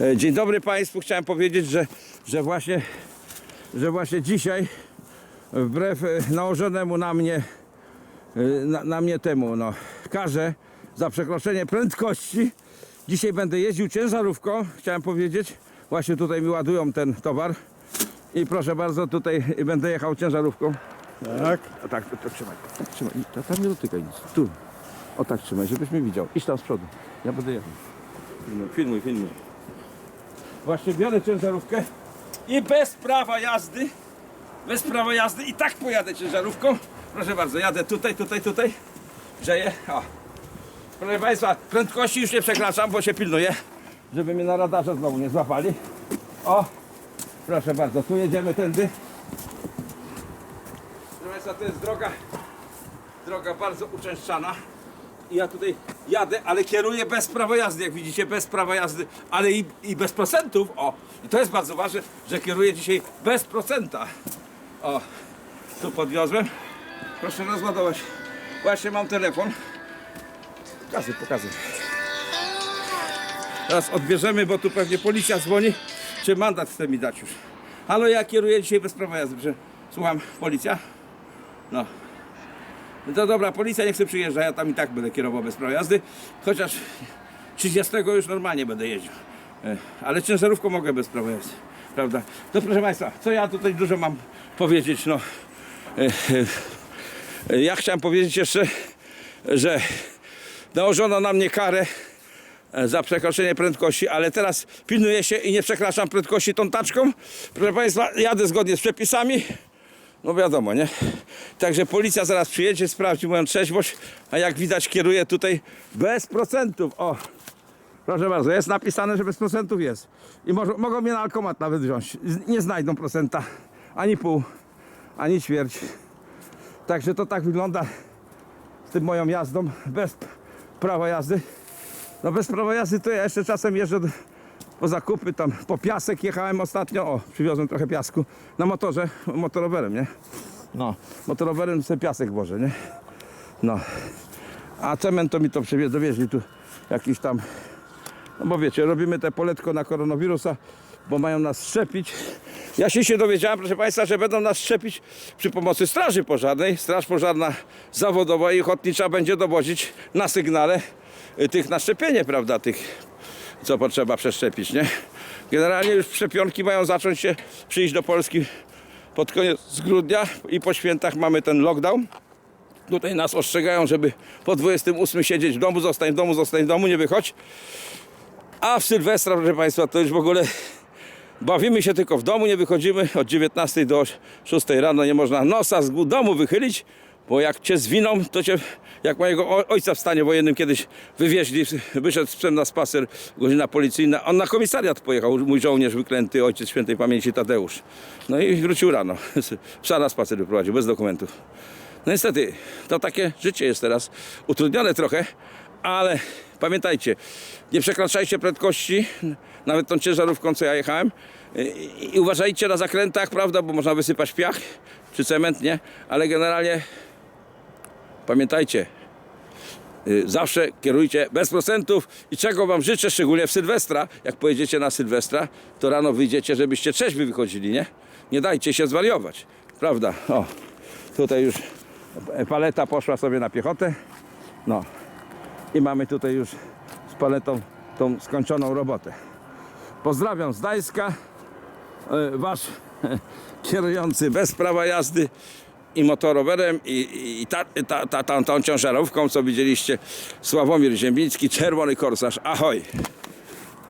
E, Dzień dobry Państwu. Chciałem powiedzieć, że, że, właśnie, że właśnie dzisiaj wbrew e, nałożonemu na mnie e, na, na mnie temu no, karze za przekroczenie prędkości dzisiaj będę jeździł ciężarówką. Chciałem powiedzieć, właśnie tutaj mi ładują ten towar i proszę bardzo, tutaj będę jechał ciężarówką. Tak. A tak, to, to trzymaj. Trzymaj. To, tam nie dotykaj nic. Tu. O tak trzymaj, żebyś mnie widział. Idź tam z przodu. Ja będę jechał. Filmuj, filmuj, filmuj. Właśnie biorę ciężarówkę i bez prawa jazdy, bez prawa jazdy i tak pojadę ciężarówką. Proszę bardzo, jadę tutaj, tutaj, tutaj. Grzeję. O. Proszę Państwa, prędkości już nie przekraczam, bo się pilnuję, żeby mnie na radarze znowu nie złapali. O, proszę bardzo, tu jedziemy tędy. Proszę Państwa, to jest droga, droga bardzo uczęszczana. Ja tutaj jadę, ale kieruję bez prawa jazdy, jak widzicie, bez prawa jazdy, ale i, i bez procentów. O, i to jest bardzo ważne, że kieruję dzisiaj bez procenta. O, tu podwiozłem. Proszę rozładować. Właśnie mam telefon. Pokazuj, pokazuj. Teraz odbierzemy, bo tu pewnie policja dzwoni, czy mandat chce mi dać już. Ale ja kieruję dzisiaj bez prawa jazdy, słucham, policja? No. No to dobra, policja nie chce przyjeżdżać, ja tam i tak będę kierował bez prawa jazdy, chociaż 30 już normalnie będę jeździł. E, Ale ciężarówką mogę bez prawa jazdy, prawda? To proszę Państwa, co ja tutaj dużo mam powiedzieć, no. E, e, Ja chciałem powiedzieć jeszcze, że nałożono na mnie karę za przekroczenie prędkości, ale teraz pilnuję się i nie przekraczam prędkości tą taczką. Proszę Państwa, jadę zgodnie z przepisami. No wiadomo, nie? Także policja zaraz przyjedzie, sprawdzi moją trzeźwość, a jak widać kieruję tutaj bez procentów. O, proszę bardzo, jest napisane, że bez procentów jest. I może, mogą mnie na alkomat nawet wziąć. Nie znajdą procenta, ani pół, ani ćwierć. Także to tak wygląda z tym moją jazdą, bez prawa jazdy. No bez prawa jazdy to ja jeszcze czasem jeżdżę po zakupy, tam po piasek jechałem ostatnio, o, przywiozłem trochę piasku na motorze, motorowerem, nie? No, motorowerem sobie piasek wożę, nie? No, a cement to mi to przywie- dowieźli tu jakiś tam, no bo wiecie, robimy te poletko na koronawirusa, bo mają nas szczepić. Ja się się dowiedziałem, proszę Państwa, że będą nas szczepić przy pomocy Straży Pożarnej. Straż Pożarna zawodowa i ochotnicza będzie dowozić na sygnale y, tych na szczepienie, prawda, tych co potrzeba przeszczepić, nie? Generalnie już szczepionki mają zacząć się przyjść do Polski pod koniec grudnia i po świętach mamy ten lockdown. Tutaj nas ostrzegają, żeby po 28 siedzieć w domu, zostań w domu, zostań w domu, nie wychodź. A w Sylwestra, proszę Państwa, to już w ogóle bawimy się tylko w domu, nie wychodzimy od 19 do 6 rano, nie można nosa z domu wychylić, bo jak cię zwiną, to cię, jak mojego ojca w stanie wojennym kiedyś wywieźli, wyszedł sprzęt na spacer, godzina policyjna, on na komisariat pojechał, mój żołnierz wyklęty, ojciec świętej pamięci Tadeusz. No i wrócił rano, psa na spacer wyprowadził, bez dokumentów. No niestety, to takie życie jest teraz utrudnione trochę, ale pamiętajcie, nie przekraczajcie prędkości, nawet tą ciężarówką, co ja jechałem. I uważajcie na zakrętach, prawda, bo można wysypać piach czy cement, nie? Ale generalnie pamiętajcie, y, zawsze kierujcie bez procentów i czego wam życzę, szczególnie w Sylwestra, jak pojedziecie na Sylwestra, to rano wyjdziecie, żebyście trzeźwi wychodzili, nie? Nie dajcie się zwariować, prawda? O, tutaj już paleta poszła sobie na piechotę, no i mamy tutaj już z paletą tą skończoną robotę. Pozdrawiam z Gdańska, e, wasz kierujący bez prawa jazdy i motorowerem i, i ta, ta, ta, ta, tą ciężarówką, co widzieliście, Sławomir Ziembiński, Czerwony Korsarz, ahoj!